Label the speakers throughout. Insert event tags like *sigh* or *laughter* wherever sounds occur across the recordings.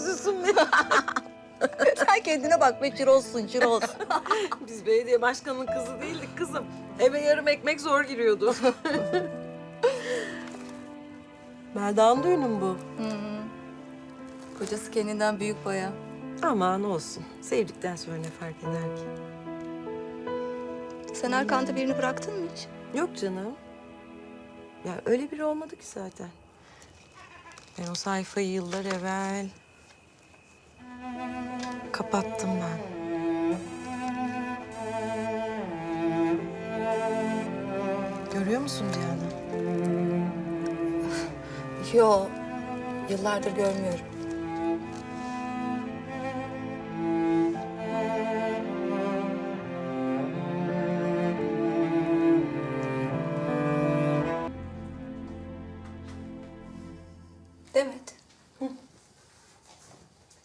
Speaker 1: gözlüsün benim. *laughs*
Speaker 2: Sen kendine bak be çirozsun çiroz. *laughs*
Speaker 1: Biz belediye başkanının kızı değildik kızım. Eve yarım ekmek zor giriyordu. *laughs* Melda'nın düğünü mü bu?
Speaker 2: Kocası kendinden büyük baya.
Speaker 1: Aman olsun. Sevdikten sonra ne fark eder ki?
Speaker 2: Sen arkanda birini bıraktın mı hiç?
Speaker 1: Yok canım. Ya öyle biri olmadı ki zaten. Ben o sayfayı yıllar evvel kapattım ben. Görüyor musun Cihan'ı?
Speaker 2: Yo, yıllardır görmüyorum.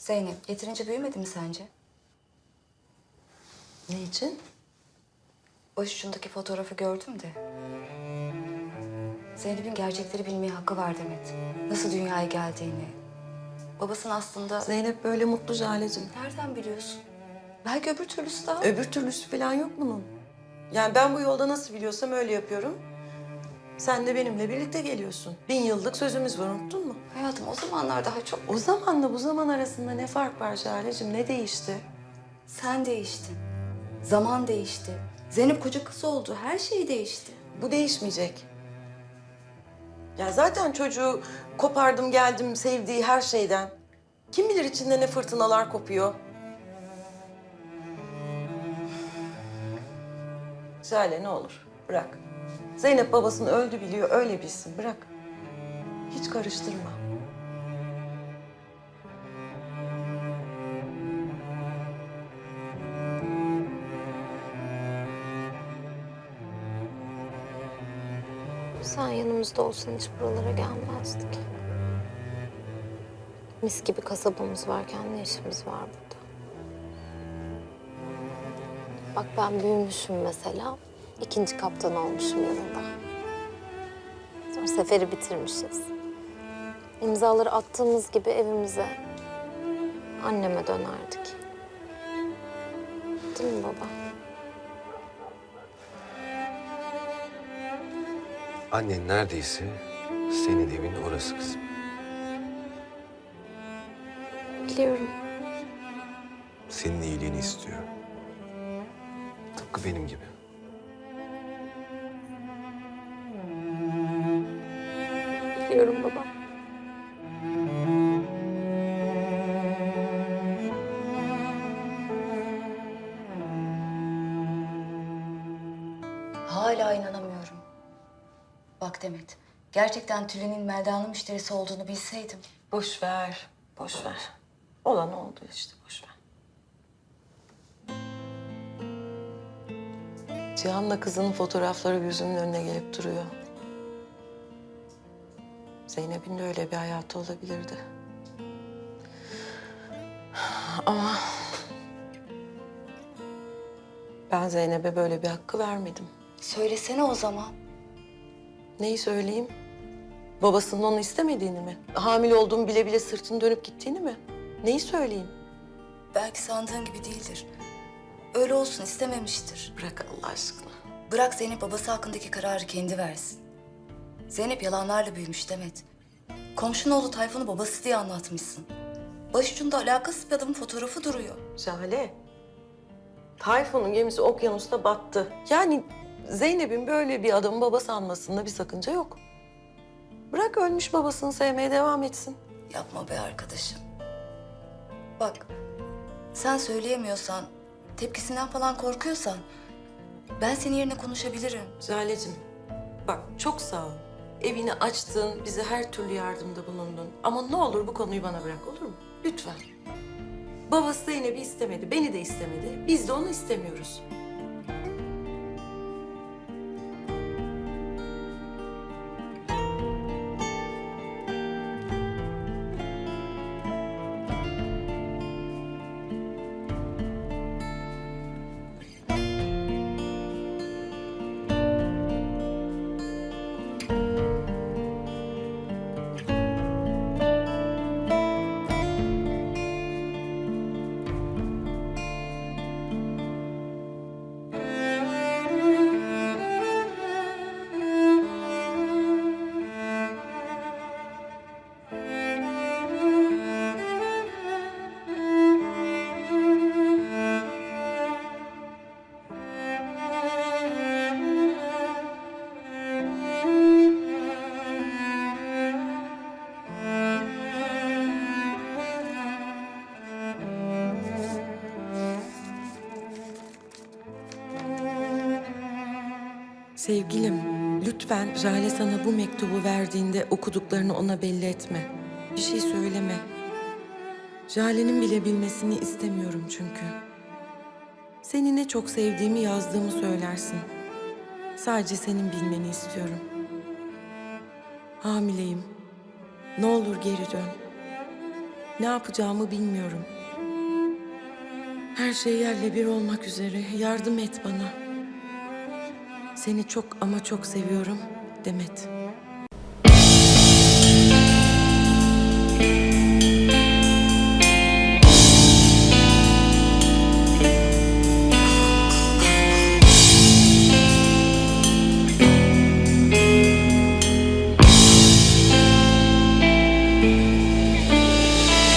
Speaker 2: Zeynep yeterince büyümedi mi sence?
Speaker 1: Ne için?
Speaker 2: Başucundaki fotoğrafı gördüm de. Zeynep'in gerçekleri bilmeye hakkı var Demet. Nasıl dünyaya geldiğini. Babasının aslında...
Speaker 1: Zeynep böyle mutlu Jale'cim.
Speaker 2: Nereden biliyorsun? Belki öbür türlüsü daha...
Speaker 1: Öbür türlüsü falan yok bunun. Yani ben bu yolda nasıl biliyorsam öyle yapıyorum. Sen de benimle birlikte geliyorsun. Bin yıllık sözümüz var unuttun mu?
Speaker 2: Hayatım o zamanlar daha çok...
Speaker 1: O zamanla bu zaman arasında ne fark var Jale'cim? Ne değişti?
Speaker 2: Sen değiştin. Zaman değişti. Zeynep koca kız oldu. Her şey değişti.
Speaker 1: Bu değişmeyecek. Ya zaten çocuğu kopardım geldim sevdiği her şeyden. Kim bilir içinde ne fırtınalar kopuyor. Jale ne olur bırak. Zeynep babasını öldü biliyor öyle bilsin bırak. Hiç karıştırma.
Speaker 3: Sen yanımızda olsan hiç buralara gelmezdik. Mis gibi kasabamız varken ne işimiz var burada? Bak ben büyümüşüm mesela. İkinci kaptan olmuşum yanında. Sonra seferi bitirmişiz. İmzaları attığımız gibi evimize, anneme dönerdik. Değil mi baba?
Speaker 4: Annen neredeyse senin evin orası kızım.
Speaker 3: Biliyorum.
Speaker 4: Senin iyiliğini istiyor. Tıpkı benim gibi.
Speaker 3: Biliyorum baba.
Speaker 2: Hala inanamıyorum. Bak Demet, gerçekten Tülin'in Melda'nın müşterisi olduğunu bilseydim.
Speaker 1: Boş ver, boş ver. Olan oldu işte, boş ver. Cihan'la kızının fotoğrafları gözümün önüne gelip duruyor. Zeynep'in de öyle bir hayatı olabilirdi. Ama ben Zeynep'e böyle bir hakkı vermedim.
Speaker 2: Söylesene o zaman.
Speaker 1: Neyi söyleyeyim? Babasının onu istemediğini mi? Hamile olduğumu bile bile sırtını dönüp gittiğini mi? Neyi söyleyeyim?
Speaker 2: Belki sandığın gibi değildir. Öyle olsun istememiştir.
Speaker 1: Bırak Allah aşkına.
Speaker 2: Bırak Zeynep babası hakkındaki kararı kendi versin. Zeynep yalanlarla büyümüş Demet. Komşunun oğlu Tayfun'u babası diye anlatmışsın. Başucunda alakasız bir adamın fotoğrafı duruyor.
Speaker 1: Şahane. Tayfun'un gemisi okyanusta battı. Yani Zeynep'in böyle bir adamın babası anmasında bir sakınca yok. Bırak ölmüş babasını sevmeye devam etsin.
Speaker 2: Yapma be arkadaşım. Bak, sen söyleyemiyorsan, tepkisinden falan korkuyorsan... ...ben senin yerine konuşabilirim.
Speaker 1: Jale'cim bak çok sağ ol. Evini açtın, bize her türlü yardımda bulundun. Ama ne olur bu konuyu bana bırak olur mu? Lütfen. Babası Zeynep'i istemedi, beni de istemedi. Biz de onu istemiyoruz. Sevgilim, lütfen Jale sana bu mektubu verdiğinde okuduklarını ona belli etme. Bir şey söyleme. Jale'nin bile bilmesini istemiyorum çünkü. Seni ne çok sevdiğimi yazdığımı söylersin. Sadece senin bilmeni istiyorum. Hamileyim. Ne olur geri dön. Ne yapacağımı bilmiyorum. Her şey yerle bir olmak üzere. Yardım et bana. Seni çok ama çok seviyorum Demet.